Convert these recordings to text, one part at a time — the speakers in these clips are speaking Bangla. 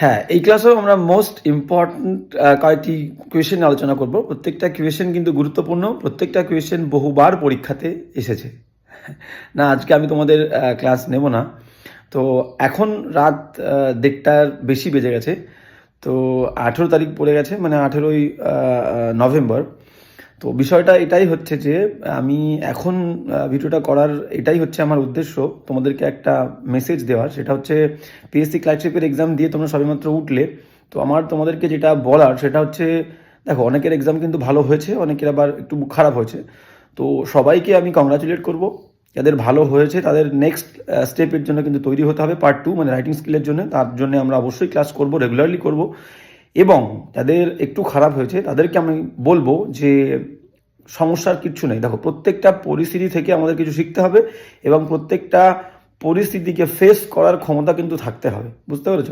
হ্যাঁ এই ক্লাসেও আমরা মোস্ট ইম্পর্ট্যান্ট কয়েকটি কোয়েশ্চেন আলোচনা করব। প্রত্যেকটা কোয়েশ্চেন কিন্তু গুরুত্বপূর্ণ। প্রত্যেকটা কোয়েশ্চেন বহুবার পরীক্ষাতে এসেছে। না, আজকে আমি তোমাদের ক্লাস নেব না। তো এখন রাত দেড়টার বেশি বেজে গেছে। তো আঠেরো তারিখ পড়ে গেছে মানে আঠেরোই নভেম্বর। তো বিষয়টা এটাই হচ্ছে যে, আমি এখন ভিডিওটা করার এটাই হচ্ছে আমার উদ্দেশ্য। তোমাদেরকে একটা মেসেজ দেওয়ার, সেটা হচ্ছে পিএসসি ক্লার্কশিপের এক্সাম দিয়ে তোমরা সবেমাত্র উঠলে। তো আমার, তোমাদেরকে যেটা বলার, সেটা হচ্ছে, দেখো, অনেকের এক্সাম কিন্তু ভালো হয়েছে, অনেকের আবার একটু খারাপ হয়েছে। তো সবাইকে আমি কংগ্রাচুলেট করব। যাদের ভালো হয়েছে, তাদের নেক্সট স্টেপের জন্য কিন্তু তৈরি হতে হবে পার্ট টু মানে রাইটিং স্কিলের জন্য। তার জন্য আমরা অবশ্যই ক্লাস করব রেগুলারলি করব। এবং যাদের একটু খারাপ হয়েছে, তাদেরকে আমি বলব যে সমস্যার কিচ্ছু নেই। দেখো, প্রত্যেকটা পরিস্থিতি থেকে আমাদের কিছু শিখতে হবে এবং প্রত্যেকটা পরিস্থিতিকে ফেস করার ক্ষমতা কিন্তু থাকতে হবে। বুঝতে পেরেছ?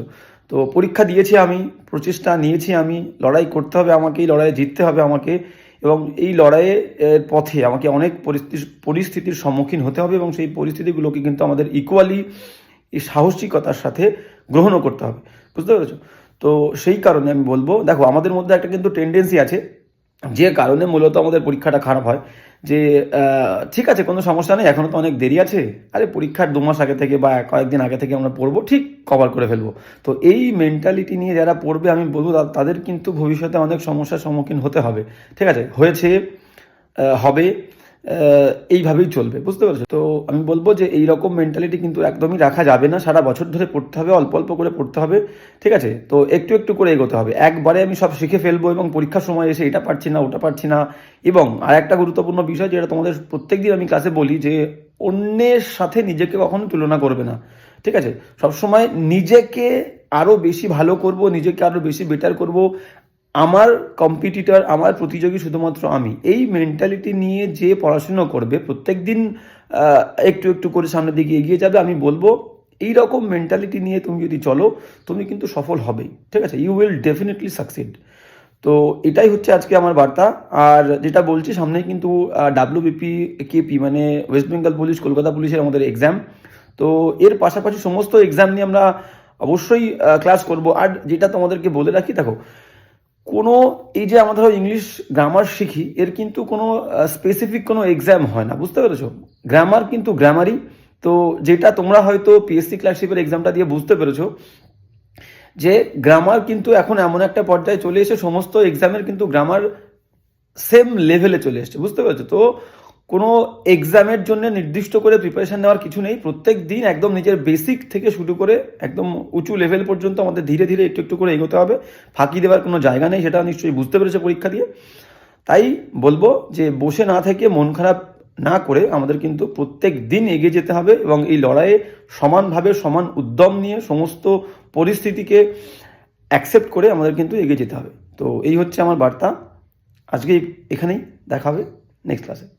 তো পরীক্ষা দিয়েছি আমি, প্রচেষ্টা নিয়েছি আমি, লড়াই করতে হবে আমাকে, এই লড়াইয়ে জিততে হবে আমাকে এবং এই লড়াইয়ের পথে আমাকে অনেক পরিস্থিতি, পরিস্থিতির সম্মুখীন হতে হবে এবং সেই পরিস্থিতিগুলোকে কিন্তু আমাদের ইকুয়ালি সাহসিকতার সাথে গ্রহণও করতে হবে। বুঝতে পেরেছ? তো সেই কারণে আমি বলব, দেখো, আমাদের মধ্যে একটা কিন্তু টেন্ডেন্সি আছে, যে কারণে মূলত আমাদের পরীক্ষাটা খারাপ হয়, যে ঠিক আছে, কোনো সমস্যা নেই এখনও তো অনেক দেরি আছে, আরে পরীক্ষার দু মাস আগে থেকে বা কয়েকদিন আগে থেকে আমরা পড়ব, ঠিক কভার করে ফেলব। তো এই মেন্টালিটি নিয়ে যারা পড়বে, আমি বলব তাদের কিন্তু ভবিষ্যতে অনেক সমস্যার সম্মুখীন হতে হবে, ঠিক আছে? হয়েছে হবে এইভাবেই চলবে, বুঝতে পারছ? তো আমি বলব যে এই রকম মেন্টালিটি কিন্তু একদমই রাখা যাবে না, সারা বছর ধরে পড়তে হবে, অল্প অল্প করে পড়তে হবে, ঠিক আছে? তো একটু একটু করে এগোতে হবে। একবারে আমি সব শিখে ফেলব এবং পরীক্ষার সময় এসে এটা পারছি না, ওটা পারছি না, এবং আর একটা গুরুত্বপূর্ণ বিষয় যেটা তোমাদের প্রত্যেকদিন আমি ক্লাসে বলি যে অন্যের সাথে নিজেকে কখনো তুলনা করবে না, ঠিক আছে? সবসময় নিজেকে আরও বেশি ভালো করব, নিজেকে আরও বেশি বেটার করব আমার কম্পিটিটর আমার প্রতিযোগী শুধুমাত্র আমি। এই মেন্টালিটি নিয়ে যে পড়াশুনো করবে প্রত্যেক দিন একটু একটু করে সামনের দিকে এগিয়ে যাবে, আমি বলব এই রকম মেন্টালিটি নিয়ে তুমি যদি চলো, তুমি কিন্তু সফল হবেই। ঠিক আছে? ইউ উইল ডেফিনেটলি সাকসিড তো এটাই হচ্ছে আজকে আমার বার্তা। আর যেটা বলছি, সামনেই কিন্তু ডাব্লিউবিপি কেপি মানে ওয়েস্ট বেঙ্গল পুলিশ কলকাতা পুলিশের আমাদের এক্সাম তো এর পাশাপাশি সমস্ত এক্সাম নিয়ে আমরা অবশ্যই ক্লাস করব। আর যেটা তোমাদেরকে বলে রাখি, দেখো কোনো, এই যে আমরা ধরো ইংলিশ গ্রামার শিখি, এর কিন্তু কোনো স্পেসিফিক কোনো এক্সাম হয় না, বুঝতে পেরেছ? গ্রামার কিন্তু গ্রামারই তো যেটা তোমরা হয়তো পিএসসি ক্লাসশিপের এক্সামটা দিয়ে বুঝতে পেরেছ, যে গ্রামার কিন্তু এখন এমন একটা পর্যায়ে চলে এসে সমস্ত এক্সামের কিন্তু গ্রামার সেম লেভেলে চলে এসছে, বুঝতে পেরেছ? তো কোনো এক্সামের জন্য নির্দিষ্ট করে প্রিপারেশন নেওয়ার কিছু নেই। প্রত্যেক দিন একদম নিজের বেসিক থেকে শুরু করে একদম উঁচু লেভেল পর্যন্ত আমাদের ধীরে ধীরে একটু একটু করে এগোতে হবে। ফাঁকি দেওয়ার কোনো জায়গা নেই, সেটা নিশ্চয়ই বুঝতে পেরেছে পরীক্ষা দিয়ে। তাই বলব যে বসে না থেকে মন খারাপ না করে আমাদের কিন্তু প্রত্যেক দিন এগিয়ে যেতে হবে এবং এই লড়াইয়ে সমানভাবে সমান উদ্যম নিয়ে সমস্ত পরিস্থিতিকে অ্যাকসেপ্ট করে আমাদের কিন্তু এগিয়ে যেতে হবে। তো এই হচ্ছে আমার বার্তা। আজকে এখানেই দেখা হবে। নেক্সট ক্লাসে